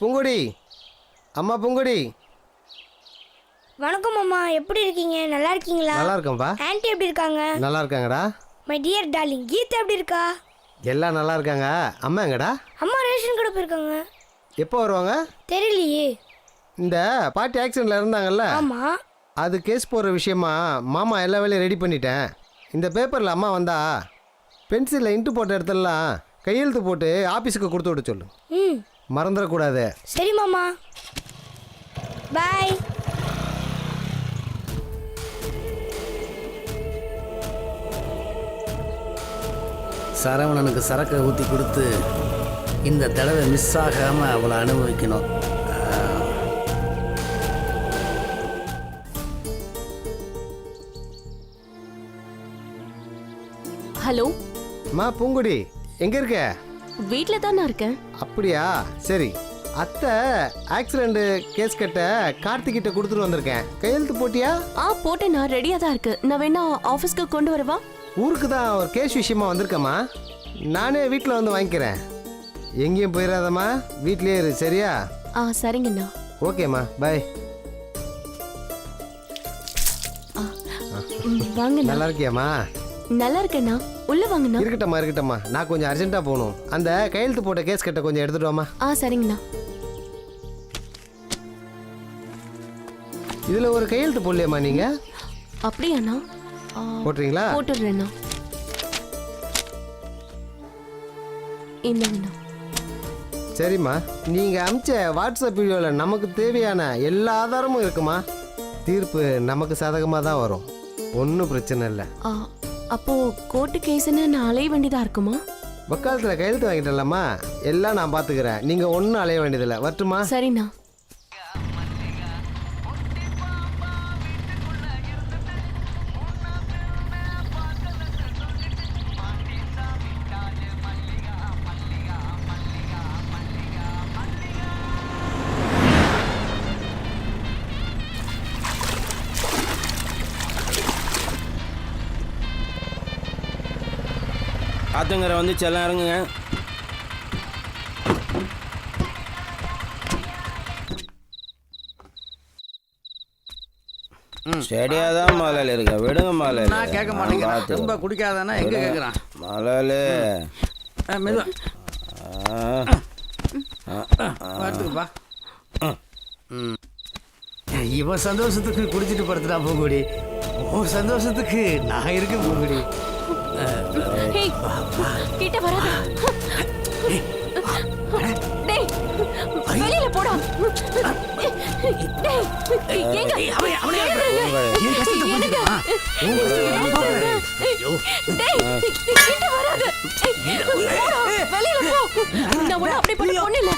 பூங்குடி. அம்மா பூங்குடி. வணக்கம் அம்மா. எப்படி இருக்கீங்க? நல்லா இருக்கீங்களா? நல்லா இருக்கேன்ப்பா. ஆன்ட்டி எப்படி இருக்காங்க? நல்லா இருக்காங்கடா. மை டியர் டார்லிங் கீதா எப்படி இருக்கா? எல்லாம் நல்லா இருக்காங்க. அம்மா எங்கடா? அம்மா ரேஷன் கடை போயிருக்காங்க. எப்போ வருவாங்க? தெரியலையே. இந்த பாட்டி ஆக்சிடெண்ட்ல இருந்தாங்கல்ல ஆமா. அது கேஸ் போடுற விஷயமா மாமா எல்லா வேலையும் ரெடி பண்ணிட்டேன். இந்த பேப்பரில் அம்மா வந்தா பென்சிலில் இன்ட்டு போட்ட இடத்துலலாம் கையெழுத்து போட்டு ஆஃபீஸுக்கு கொடுத்து விட சொல்லு. ம். மறந்துடக்கூடாது. சரி மாமா. பாய் சரவணனுக்கு சரக்கை ஊற்றி கொடுத்து இந்த தடவை மிஸ் ஆகாமல் அவளை அனுபவிக்கணும். ஹலோ? அம்மா பூங்குடி எங்கே இருக்க? வீட்டில் தான் நான் இருக்கேன்? அப்படியா? சரி. அத்தை ஆக்சிடெண்ட் கேஸ் கட்ட கார்த்திகிட்ட கொடுத்துட்டு வந்திருக்கேன். கையெழுத்து போட்டியா? ஆ போட்டேன் நான். ரெடியாக தான் இருக்கு. நான் வேணா ஆஃபீஸ்க்கு கொண்டு வரவா? ஊருக்கு தான் ஒரு கேஸ் விஷயமா வந்திருக்கேம்மா. நானே வீட்டில் வந்து வாங்கிக்கிறேன். எங்கேயும் போயிடாதம்மா வீட்லயே இரு சரியா? ஆ சரிங்கண்ணா. ஓகேம்மா பாய் ம், வாங்கண்ணா. நல்லா இருக்கியாம்மா? நல்லா இருக்கேண்ணா. உள்ள வாங்கண்ணா. இருக்கட்டம்மா இருக்கட்டம்மா. நான் கொஞ்சம் அர்ஜென்ட்டாக போகணும். அந்த கையெழுத்து போட்ட கேஸ் கட்ட கொஞ்சம் எடுத்துட்டு வாம்மா. ஆ சரிங்கண்ணா. இதில் ஒரு கையெழுத்து போடலையாம்மா நீங்கள் அப்படியாண்ணா. ஆ, போட்டுறீங்களா? போட்டுடுறேண்ணா. இந்தாங்கண்ணா சரிம்மா. நீங்கள் அமிச்ச வாட்ஸ்அப் வீடியோவில் நமக்கு தேவையான எல்லா ஆதாரமும் இருக்குமா? தீர்ப்பு நமக்கு சாதகமாக தான் வரும். ஒன்றும் பிரச்சனை இல்லை. ஆ, அப்போ கோர்ட்டு கேஸ்ன்னு நான் அலைய வேண்டியதா இருக்குமா? வக்காலத்தில் கையெழுத்து வாங்கிட்டேன்லம்மா. எல்லாம் நான் பார்த்துக்கிறேன் நீங்கள் ஒன்றும் அலைய வேண்டியதில்லை. வரட்டுமா? சரிண்ணா. ஆத்தங்கரை வந்து செல்லம் இறங்குங்க. ஸ்டெடியாக தான் மலையில் இருக்க. விடுங்க மலையில் நான் கேட்க மாட்டேங்கிறேன். ரொம்ப குடிக்காதானா எங்கே கேட்குறான்? மலையில் மெதுவா. இவன் சந்தோஷத்துக்கு குடிச்சிட்டு படுத்துடா பூங்குடி. உன் சந்தோஷத்துக்கு நான் இருக்கேன் பூங்குடி. ஹேய் கிட்ட வராத. டேய் வெளியில போடா. டேய் அவன் அவனே. கஷ்டத்தை புரிஞ்சுக்கமா ஐயோ. டேய் கிட்ட வராத. போடா, வெளியில போ. நான் ஒண்ணு அப்படி பண்ண பொண்ணு இல்ல.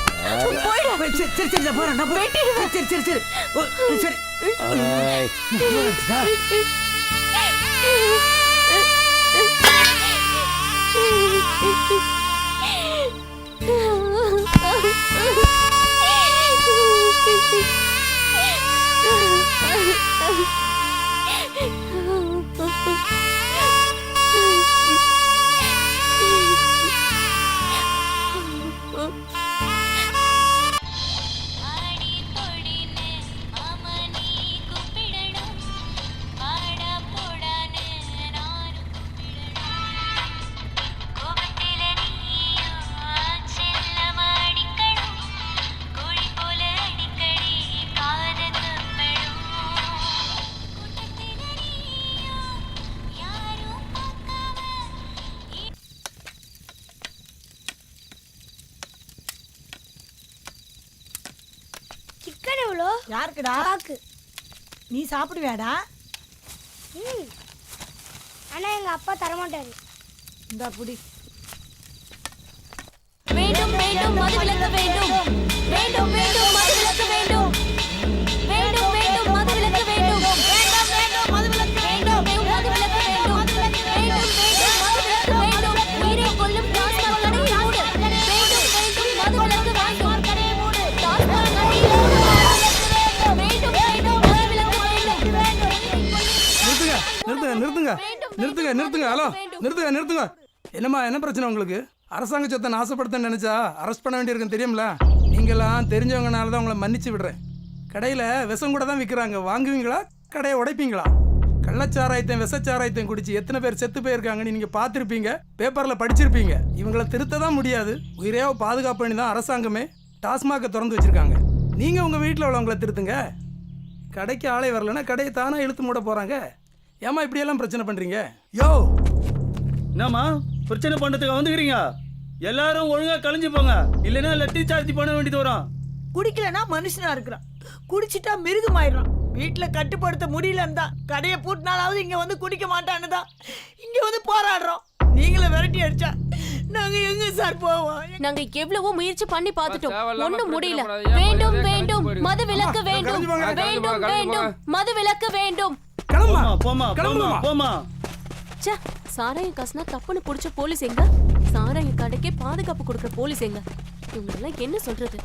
போயிடு. சரி சரி சரி நான் போறேன் நான் போறேன். சரி சரி சரி ஓ, சரி. நான் எவ்வளோ யாருக்குடா? அப்பாக்கு நீ சாப்பிடுவியாடா? ம். ஆனால் எங்கள் அப்பா தரமாட்டாரு. இந்த புடி. வேண்டும் வேண்டும் மதுவிலக்கு வேண்டும். வேண்டும் வேண்டும் நிறுத்துங்க நிறுத்துங்க. நிறுத்துங்க ஹலோ நிறுத்துங்க நிறுத்துங்க. என்னம்மா என்ன பிரச்சனை உங்களுக்கு? அரசாங்க சொத்தை நாசப்படுத்த நினைச்சா அரெஸ்ட் பண்ண வேண்டியிருக்கும் தெரியும்ல? நீங்க நீங்களாம் தெரிஞ்சவங்கனால தான் உங்களை மன்னிச்சு விடுறேன். கடையில் விஷம் கூட தான் விற்கிறாங்க வாங்குவீங்களா? கடையை உடைப்பீங்களா? கள்ளச்சாராயத்தையும் விஷச்சாராயத்தையும் குடிச்சு எத்தனை பேர் செத்து போயிருக்காங்கன்னு நீங்கள் பார்த்துருப்பீங்க. பேப்பரில் படிச்சிருப்பீங்க. இவங்கள திருத்த தான் முடியாது. உயிரே பாதுகாப்பு பண்ணி தான் அரசாங்கமே. டாஸ்மாகை திறந்து வச்சுருக்காங்க. நீங்கள் உங்கள் வீட்டில் உள்ளவங்கள திருத்துங்க. கடைக்கு ஆளே வரலன்னா கடையை தானாக இழுத்து மூட போகிறாங்க ஏமா இப்படியெல்லாம் பிரச்சனை பண்ணுறீங்க யோ! என்னம்மா? பிரச்சனை பண்ணுறதுக்கு வந்துக்கிறீங்க. எல்லாரும் ஒழுங்கா கழிஞ்சு போங்க. இல்லைன்னா லட்டி சார்ஜ் பண்ண வேண்டியது வரும். குடிக்கலனா மனுஷனா இருக்கிறான். குடிச்சிட்டா மிருகமாயிடுறான். வீட்டுல கட்டுப்படுத்த முடியலன்னு தான் கடையை பூட்டினாலாவது இங்க வந்து குடிக்க மாட்டான்னு தான் இங்க வந்து போராடுறோம். நீங்களே விரட்டி அடிச்சா நாங்க எங்க சார் போவோம்? நாங்க எவ்வளவோ முயற்சி பண்ணி பார்த்துட்டோம். ஒண்ணும் முடியல. வேண்டும் வேண்டும். மது விலக்கு வேண்டும். வேண்டும் வேண்டும். மது விலக்கு வேண்டும். கிளம்பா. போமா போமா போமா கிளம்புமா போமா ச்சே சாராயம் காசுனா தப்புன்னு புடிச்ச போலீஸ் எங்க? சாராயம் கடைக்கே பாதுகாப்பு கொடுக்குற போலீஸ் எங்க? இவங்களெல்லாம் என்ன சொல்றது?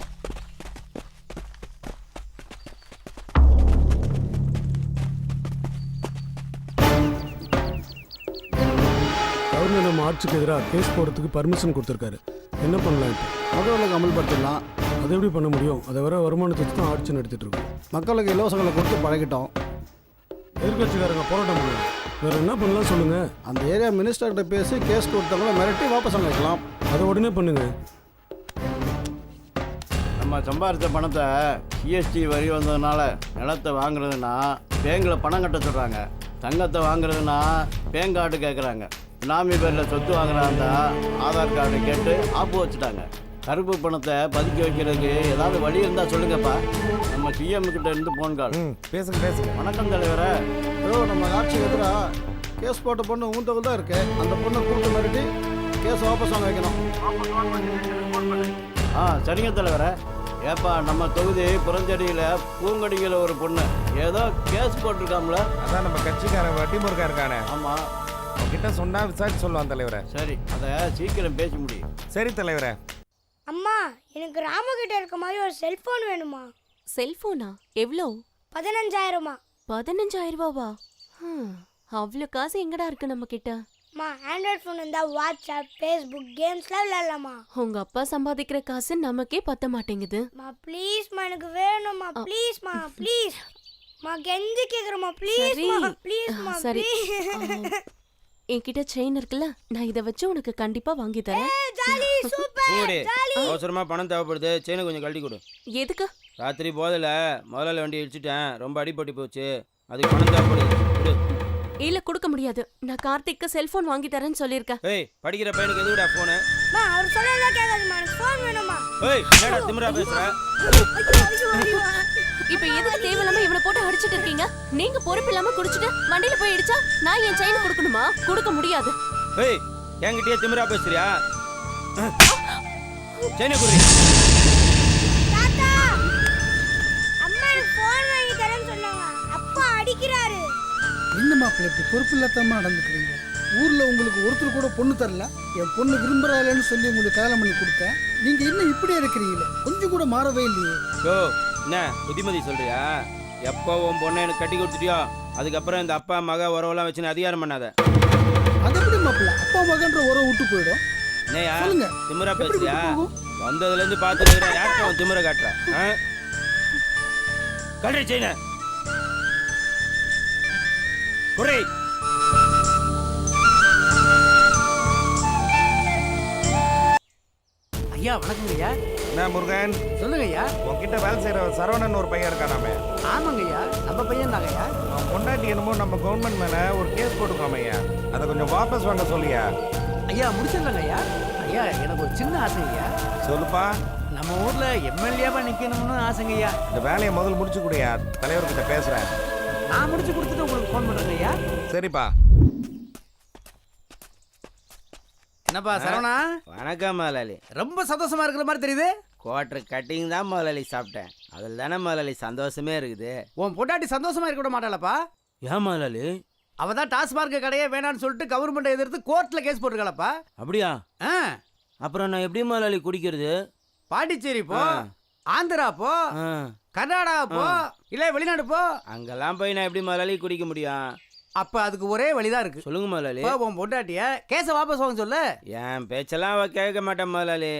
கவர்னர் நம்ம ஆட்சிக்கு எதிராக கேஸ் போடுறதுக்கு பர்மிஷன் கொடுத்துருக்காரு. என்ன பண்ணலாம் இப்போ? மக்களுக்கு அமல்படுத்திடலாம். அதை எப்படி பண்ண முடியும்? அதை வர வருமானத்தை வச்சு தான் ஆட்சி நடத்திட்டு இருக்கோம். மக்களுக்கு இலவசங்களை கொடுத்து பழகிட்டோம். எதிர்கட்சிக்காரங்க போராட்டம் பண்ணுவோம் வேற என்ன பண்ணலாம் சொல்லுங்க. அந்த ஏரியா மினிஸ்டர்கிட்ட பேசி கேஸ் கொடுத்தவங்கள மிரட்டி வாபஸ் வாங்கிக்கலாம். அதை உடனே பண்ணுங்க. நம்ம சம்பாதிச்ச பணத்தை ஜிஎஸ்டி வரி வந்ததுனால நிலத்தை வாங்குறதுன்னா பேங்கில் பணம் கட்ட சொல்கிறாங்க தங்கத்தை வாங்குறதுன்னா பேங்க் கார்டு கேட்குறாங்க நாமி பேரில் சொத்து வாங்குறாந்தா ஆதார் கார்டு கேட்டு ஆப்பு வச்சுட்டாங்க. கருப்பு பணத்தை பதுக்கி வைக்கிறதுக்கு ஏதாவது வழி இருந்தால் சொல்லுங்கப்பா. நம்ம சிஎம் கிட்ட இருந்து போன் கால் பேசுங்க பேசுங்க. வணக்கம் தலைவரே. ஏதோ நம்ம ஆட்சிக்கு எதிராக கேஸ் போட்ட பொண்ணு ஊந்தவள் தான் இருக்கு. அந்த பொண்ணை கூப்பிட்டு மிரட்டி கேஸ் வாபஸ் வாங்க வைக்கணும். ஆ சரிங்க தலைவரே. ஏப்பா நம்ம தொகுதி புறஞ்சடியில் பூங்கடியில் ஒரு பொண்ணு. ஏதோ கேஸ் போட்டிருக்காம்ல. அதான் நம்ம கட்சிக்காரன் வட்டி முருகா இருக்கானே. ஆமாம் அவன்கிட்ட சொன்னா விசாரிச்சு சொல்லுவான் தலைவரே. சரி அதை சீக்கிரம் பேச முடியும். சரி தலைவரே. அம்மா எனக்கு ராமகிட்ட இருக்க மாதிரி ஒரு செல்போன் வேணுமா? செல்போனா எவ்வளோ பதினஞ்சாயிரமா? பதினஞ்சாயிரம் ரூபாவா அவ்வளோ காசு எங்கடா இருக்கு நம்ம கிட்ட அம்மா ஆண்ட்ராய்ட் ஃபோன் இருந்தால் வாட்ஸ்அப் ஃபேஸ்புக் கேம்ஸ்லாம் விளையாடலாமா? உங்க அப்பா சம்பாதிக்கிற காசு நமக்கே பத்த மாட்டேங்குது. மா ப்ளீஸ்மா எனக்கு வேணும்மா ப்ளீஸ்மா ப்ளீஸ் மா கெஞ்சி கேக்குறமா ப்ளீஸ் சரி. மா ப்ளீஸ்மா சரி. ப்ளீஸ் என்கிட்ட செயின் இருக்குல்ல நான் இதை வச்சு உனக்கு கண்டிப்பா வாங்கி தரேன். Jolly super jolly. அவசரமா பணம் தேவைப்படுது செயினை கொஞ்சம் கழட்டி கொடு. எதுக்கு? ராத்திரி போதில் முதலாளி வண்டி இடிச்சிட்டேன் ரொம்ப அடிபட்டு போச்சு. அதுக்கு பணம் தேவைப்படுது. இல்ல கொடுக்க முடியாது. நான் கார்த்திக்கு செல்போன் வாங்கி தரேன்னு சொல்லியிருக்கேன். ஏய் படிக்கிற பையனுக்கு எதுக்குடா ஃபோனு மா அவர் சொல்லலாம் கேட்காதுமா எனக்கு ஃபோன் வேணுமா? ஏய் என்னடா திமிரா பேசுற. இப்ப எதுக்கு தேவையில்லாம இவனை போட்டு அடிச்சிட்டு இருக்கீங்க? நீங்க பொறுப்பு இல்லாம குடிச்சிட்டு வண்டியில போய் இடிச்சா நான் என் செயின் கொடுக்கணுமா? கொடுக்க முடியாது. ஏய் என்கிட்டயே திமிரா பேசுறியா? செயினை குடி என்ன மாப்பிள்ளை இப்படி பொறுப்பு இல்லாதமா நடந்துக்கிறீங்க? ஊர்ல உங்களுக்கு ஒருத்தர் கூட பொண்ணு தரல. என் பொண்ணு விரும்புறாளேன்னு சொல்லி உங்களுக்கு கல்யாணம் பண்ணி கொடுத்தேன். நீங்க இன்னும் இப்படியே இருக்கிறீங்களே கொஞ்சம் கூட மாறவே இல்லையே. யோ என்ன புத்திமதி சொல்றியா? எப்போ உன் பொண்ணை எனக்கு கட்டி கொடுத்துட்டியோ அதுக்கப்புறம் இந்த அப்பா மக உறவெல்லாம் வச்சு அதிகாரம் பண்ணாத. அது எப்படி மாப்பிள்ளை? அப்பா மகன்ற உறவு விட்டு போயிடும். என்னையா சொல்லுங்க. திமிரா எப்படி பேசுறியா? விட்டு போகும்? வந்ததுல இருந்து பார்த்துட்டு யார்கிட்ட அவன் திமிர காட்டுற? கல்றி குறை. ஐயா வணக்கங்க ஐயா. என்ன முருகன்? சொல்லுங்க ஐயா. உன்கிட்ட வேலை செய்யற சரவணன் ஒரு பையன் இருக்கானாமே ஆமாங்க ஐயா. நம்ம பையன் தாங்க ஐயா. அவன் பொண்டாட்டி என்னமோ நம்ம கவர்மெண்ட் மேல ஒரு கேஸ் போட்டுக்கோம் ஐயா. அதை கொஞ்சம் வாபஸ் வாங்க சொல்லியா? ஐயா முடிச்சிடலாங்க ஐயா. ஐயா எனக்கு ஒரு சின்ன ஆசை ஐயா. சொல்லுப்பா. நம்ம ஊர்ல எம்எல்ஏவா நிக்கணும்னு ஆசைங்க ஐயா. இந்த வேலையை முதல்ல முடிச்சு கொடுயா தலைவர்கிட்ட பேசுறேன். நான் முடிச்சு கொடுத்துட்டு உங்களுக்கு ஃபோன் பண்றேங்க ஐயா. சரிப்பா. என்னப்பா சரவணா? வணக்கம் முதலாளி. ரொம்ப சந்தோஷமா இருக்கிற மாதிரி தெரியுது? குவார்டர் கட்டிங் தான் முதலாளி சாப்பிட்டேன். அதில் தானே முதலாளி சந்தோஷமே இருக்குது. உன் பொண்டாட்டி சந்தோஷமா இருக்க விட மாட்டாளப்பா? ஏன் முதலாளி? அவ தான் டாஸ்மார்க் கடையே வேணாம்னு சொல்லிட்டு கவர்மெண்ட்டை எதிர்த்து கோர்ட்ல கேஸ் போட்டுருக்காளப்பா. அப்படியா? ஆ. அப்புறம் நான் எப்படி முதலாளி குடிக்கிறது? பாண்டிச்சேரி போ. ஆந்திரா போ கர்நாடகா போ இல்ல வெளிநாடு போ. அங்கெல்லாம் போய் நான் எப்படி முதலாளி குடிக்க முடியும்? அப்ப அதுக்கு ஒரே வழிதான் இருக்கு. சொல்லுங்க முதலாளி. உன் பொண்டாட்டிய கேஸ வாபஸ் வாங்க சொல்லு. என் பேச்செல்லாம் அவ கேட்க மாட்டேன் முதலாளி.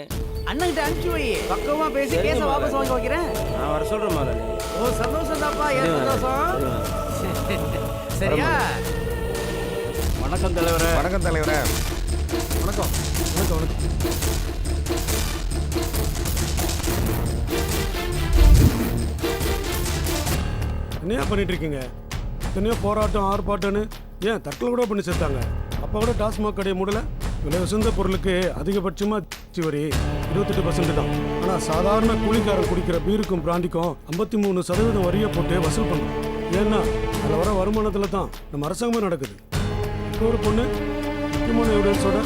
அண்ணன்கிட்ட அனுப்பிச்சு வை. பக்கமா பேசி முதலாளி. வாபஸ் வாங்க வைக்கிறேன். நான் வர சொல்கிறேன் முதலாளி. ஓ சந்தோஷம் தான்ப்பா. ஏன் சந்தோஷம்? சரியா? வணக்கம் தலைவரே. வணக்கம் தலைவரே. வணக்கம். வணக்கம் வணக்கம். என்னையா பண்ணிட்டு இருக்கீங்க. எத்தனையோ போராட்டம் ஆர்ப்பாட்டம்னு ஏன் தட்டில் கூட பண்ணி சேர்த்தாங்க அப்போ கூட டாஸ்மாக் கடையை மூடல? விலை உசந்த பொருளுக்கு அதிகபட்சமாக வரி இருபத்தெட்டு பர்சன்ட் தான். ஆனால் சாதாரண கூலிக்காரன் குடிக்கிற பீருக்கும் பிராண்டிக்கும் ஐம்பத்தி மூணு சதவீதம் வரியை போட்டு வசூல் பண்ணும். ஏன்னா அதில் வர வருமானத்தில் தான் நம்ம அரசாங்கமே நடக்குது. ஒரு பொண்ணு முக்கியமான எவிடன்ஸோட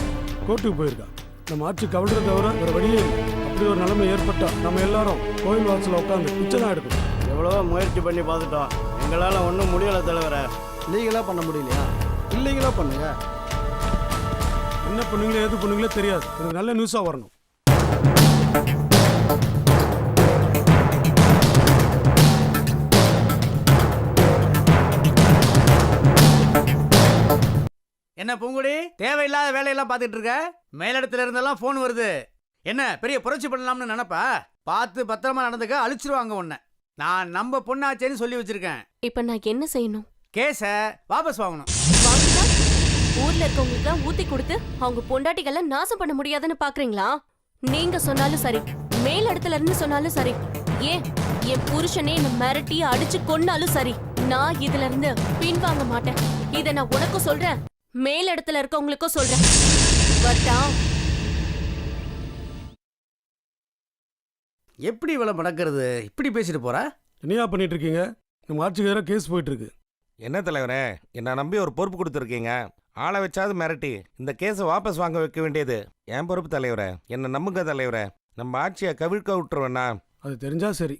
கோர்ட்டுக்கு போயிருக்கா. நம்ம ஆட்சி கவிழ்றத தவிர வேறு வழியே இல்லை. அப்படி ஒரு நிலைமை ஏற்பட்டால் நம்ம எல்லாரும் கோயில் வாசலில் உட்காந்து பிச்சை தான் எடுக்கணும். எவ்வளவோ முயற்சி பண்ணி பார்த்துட்டோம். எங்களால் ஒன்றும் முடியலை தலைவரே. லீகலாக பண்ண முடியலையா? இல்லீகலாக பண்ணுங்க. என்ன பண்ணுங்களோ எது பண்ணுங்களோ தெரியாது. எனக்கு நல்ல நியூஸாக வரணும். என்ன பூங்குடி? தேவையில்லாத வேலையெல்லாம் பார்த்துட்டு இருக்க? மேலிடத்துல இருந்தெல்லாம் ஃபோன் வருது. என்ன பெரிய புரட்சி பண்ணலாம்னு நினைப்பா? பார்த்து பத்திரமா நடந்துக்க அழிச்சிருவாங்க உன்னை. நான் நம்ம பொண்ணாச்சேன்னு சொல்லி வச்சிருக்கேன். இப்ப நான் என்ன செய்யணும்? கேஸ வாபஸ் வாங்கணும். ஊர்ல இருக்கவங்களுக்கு ஊத்தி கொடுத்து அவங்க பொண்டாட்டிகளை நாசம் பண்ண முடியாதுன்னு பாக்குறீங்களா? நீங்க சொன்னாலும் சரி மேல் இடத்துல இருந்து சொன்னாலும் சரி ஏன் என் புருஷனே என்ன மிரட்டி அடிச்சு கொன்னாலும் சரி நான் இதுல இருந்து பின்வாங்க மாட்டேன். இத நான் உனக்கும் சொல்றேன் மேல் இடத்துல இருக்கவங்களுக்கும் சொல்றேன். வட்டா எப்படி இவ்வளவு மடக்கிறது இப்படி பேசிட்டு போறா? என்னையா பண்ணிட்டு இருக்கீங்க நம்ம ஆட்சிக்கு எதிராக கேஸ் போயிட்டு இருக்கு என்ன தலைவரே என்னை நம்பி ஒரு பொறுப்பு கொடுத்துருக்கீங்க. ஆளை வச்சாவது மிரட்டி இந்த கேஸை வாபஸ் வாங்க வைக்க வேண்டியது. என் பொறுப்பு தலைவரே என்னை நம்புங்க தலைவரே. நம்ம ஆட்சியை கவிழ்க்க விட்டுருவேண்ணா. அது தெரிஞ்சா சரி.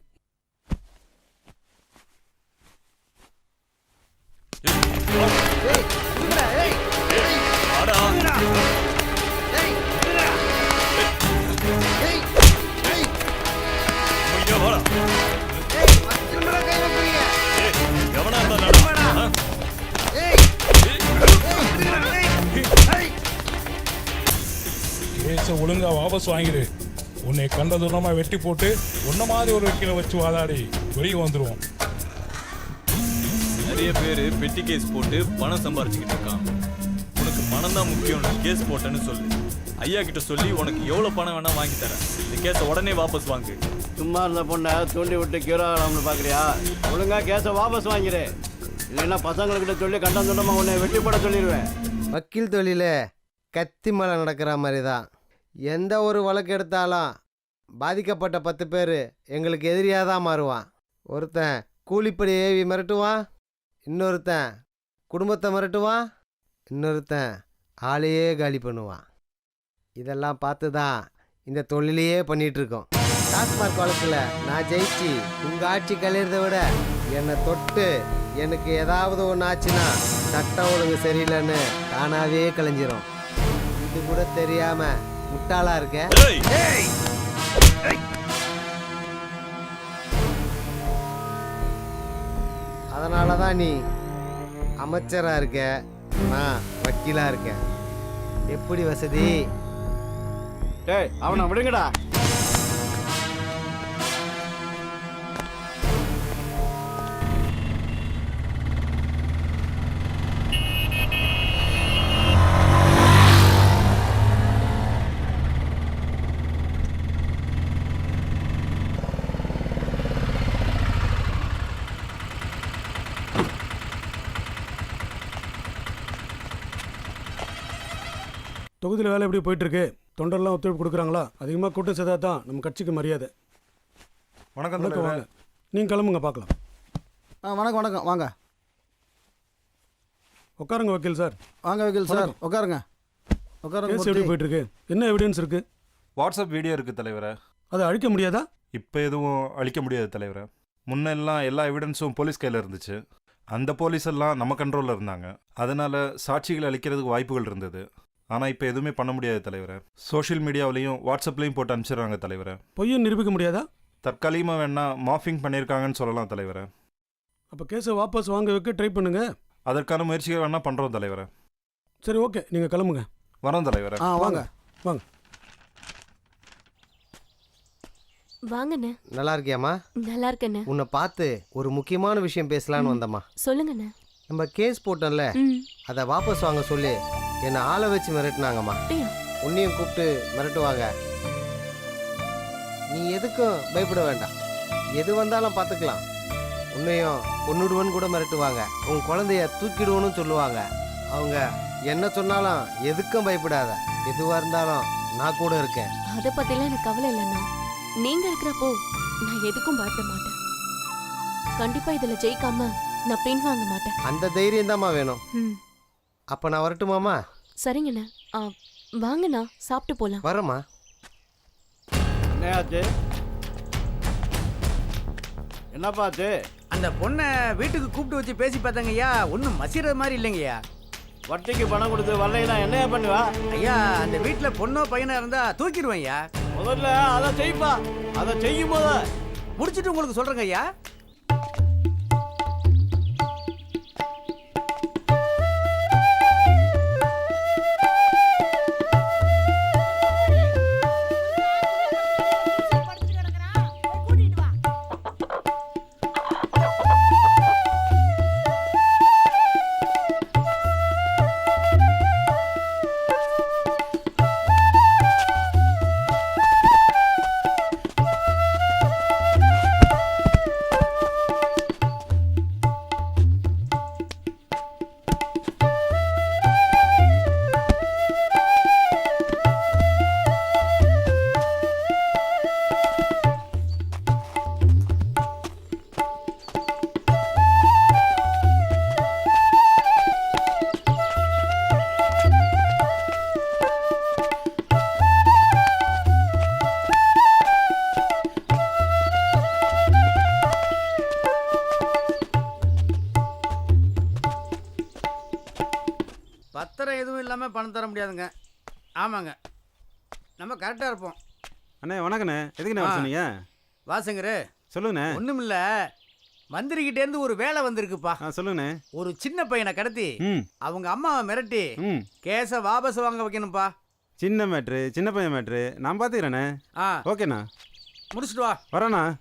கேஸை ஒழுங்கா வாபஸ் வாங்கிடு. உன்னை கண்ட தூரமா வெட்டி போட்டு உன்ன மாதிரி ஒரு வக்கீல வச்சு வாதாடி வெளியே வந்துருவோம். நிறைய பேர் பெட்டி கேஸ் போட்டு பணம் சம்பாரிச்சுக்கிட்டு இருக்கான் உனக்கு பணம் தான் முக்கியம் கேஸ் போட்டேன்னு சொல்லு. ஐயா கிட்ட சொல்லி உனக்கு எவ்வளவு பணம் வேணா வாங்கி தரேன். இந்த கேஸை உடனே வாபஸ் வாங்கு. சும்மா இருந்த பொண்ணை தூண்டி விட்டு கியூர் ஆகலாம்னு பார்க்குறியா ஒழுங்கா கேஸை வாபஸ் வாங்கிடு. இல்லைன்னா பசங்கள்கிட்ட சொல்லி கண்டம் துண்டமாக உன்னை வெட்டி போட சொல்லிடுவேன். வக்கீல் தொழிலே கத்தி மலை நடக்கிற மாதிரி தான் எந்த ஒரு வழக்கு எடுத்தாலும் பாதிக்கப்பட்ட பத்து பேர் எங்களுக்கு எதிரியாக தான் மாறுவான். ஒருத்தன் கூலிப்படி ஏவி மிரட்டுவான் இன்னொருத்தன் குடும்பத்தை மிரட்டுவான் இன்னொருத்தன் ஆளையே காலி பண்ணுவான். இதெல்லாம் பார்த்து தான் இந்த தொழிலையே பண்ணிகிட்ருக்கோம் டாஸ்மாக் வழக்கில் நான் ஜெயிச்சு உங்கள் ஆட்சி கழிறத விட என்னை தொட்டு எனக்கு ஏதாவது ஒன்று ஆச்சுன்னா சட்டம் ஒழுங்கு சரியில்லைன்னு தானாகவே கலைஞ்சிரும். இது கூட தெரியாமல் முட்டாளா இருக்க? அதனால தான் நீ அமைச்சரா இருக்க நான் வக்கீலா இருக்கேன் எப்படி வசதி? டேய் அவனை விடுங்கடா. தொகுதியில் வேலை எப்படி போயிட்டு இருக்கு தொண்டர்லாம் ஒத்துழைப்பு கொடுக்குறாங்களா? அதிகமாக கூட்டம் சேர்த்தா தான் நம்ம கட்சிக்கு மரியாதை. வணக்கம் வணக்கம் வாங்க. நீங்கள் கிளம்புங்க பார்க்கலாம். ஆ வணக்கம் வணக்கம். வாங்க. உட்காருங்க வக்கீல் சார். வாங்க வக்கீல் சார். உட்காருங்க. உட்காருங்க கேஸ் எப்படி மூர்த்தி. போயிட்டு இருக்கு என்ன எவிடன்ஸ் இருக்கு? வாட்ஸ்அப் வீடியோ இருக்கு தலைவரே. அதை அழிக்க முடியாதா? இப்போ எதுவும் அழிக்க முடியாது தலைவரே. முன்னெல்லாம் எல்லா எவிடன்ஸும் போலீஸ் கையில் இருந்துச்சு. அந்த போலீஸ் எல்லாம் நம்ம கண்ட்ரோலில் இருந்தாங்க. அதனால சாட்சிகள் அளிக்கிறதுக்கு வாய்ப்புகள் இருந்தது. ஆனால் இப்போ எதுவுமே பண்ண முடியாது தலைவரே. சோஷியல் மீடியாவிலையும் வாட்ஸ்அப்லேயும் போட்டு அனுப்பிச்சிடுறாங்க தலைவரே. பொய்யை நிரூபிக்க முடியாதா? தற்காலிகமாக வேணா மாஃபிங் பண்ணியிருக்காங்கன்னு சொல்லலாம் தலைவரே. அப்போ கேஸை வாபஸ் வாங்க வைக்க ட்ரை பண்ணுங்க. அதற்கான முயற்சிகள் வேணா பண்ணுறோம் தலைவரே. சரி ஓகே நீங்கள் கிளம்புங்க. வரோம் தலைவரே. ஆ வாங்க. வாங்க. வாங்கண்ணே. நல்லா இருக்கியாம்மா? நல்லா இருக்கண்ணே. உன்னை பார்த்து ஒரு முக்கியமான விஷயம் பேசலான்னு வந்தம்மா. சொல்லுங்கண்ணே. நம்ம கேஸ் போட்டோம்ல. ம். அதை வாபஸ் வாங்க சொல்லி. என்னை ஆளை வச்சு மிரட்டினாங்கம்மா. உன்னையும் கூப்பிட்டு மிரட்டுவாங்க. நீ எதுக்கும் பயப்பட வேண்டாம். எது வந்தாலும் பார்த்துக்கலாம். உன்னையும் கொன்னுடுவன்னு கூட மிரட்டுவாங்க. உன் குழந்தைய தூக்கிடுவோன்னு சொல்லுவாங்க. அவங்க என்ன சொன்னாலும் எதுக்கும் பயப்படாத. எதுவாக இருந்தாலும் நான் கூட இருக்கேன். அதை பத்திலாம் எனக்கு கவலை இல்லைண்ணா. நீங்க இருக்கிறப்போ நான் எதுக்கும் பயப்பட மாட்டேன். கண்டிப்பா இதுல ஜெயிக்காம நான் பின் வாங்க மாட்டேன். அந்த தைரியம் தாம்மா வேணும். ம். அப்போ நான் வரட்டுமாம்மா? சரிங்கண்ணா. ஆ, வாங்கண்ணா. சாப்பிட்டு போலாம். வரேம்மா. என்னையாச்சு? என்னப்பாச்சு அந்த பொண்ணை வீட்டுக்கு கூப்பிட்டு வச்சு பேசி பார்த்தாங்க ஐயா ஒன்றும் மசிற மாதிரி இல்லைங்கய்யா. வட்டிக்கு பணம் கொடுத்து வரலைன்னா என்னையா பண்ணுவா? ஐயா அந்த வீட்டில் பொண்ணோ பையனா இருந்தா தூக்கிடுவேன் ஐயா. முதல்ல அதை செய்ப்பா. அதை செய்யும் போத முடிச்சிட்டு உங்களுக்கு சொல்றேங்க ஐயா இல்லாமல் பணம் தர முடியாதுங்க. ஆமாங்க. நம்ம கரெக்டாக இருப்போம். அண்ணே வணக்கண்ணே. எதுக்குண்ணே வர. சொன்னீங்க? வாசங்கரு. சொல்லுங்கண்ணே. ஒன்றுமில்ல மந்திரிகிட்டேருந்து ஒரு வேலை வந்திருக்குப்பா. ஆ சொல்லுங்கண்ணே. ஒரு சின்ன பையனை கடத்தி ம். அவங்க அம்மாவை மிரட்டி ம். கேஸை வாபஸ் வாங்க வைக்கணும்ப்பா. சின்ன மேட்ரு சின்ன பையன் மேட்ரு. நான் பார்த்துக்கிறேண்ணே ஆ. ஓகேண்ணா. முடிச்சிட்டு வா. வரேண்ணா.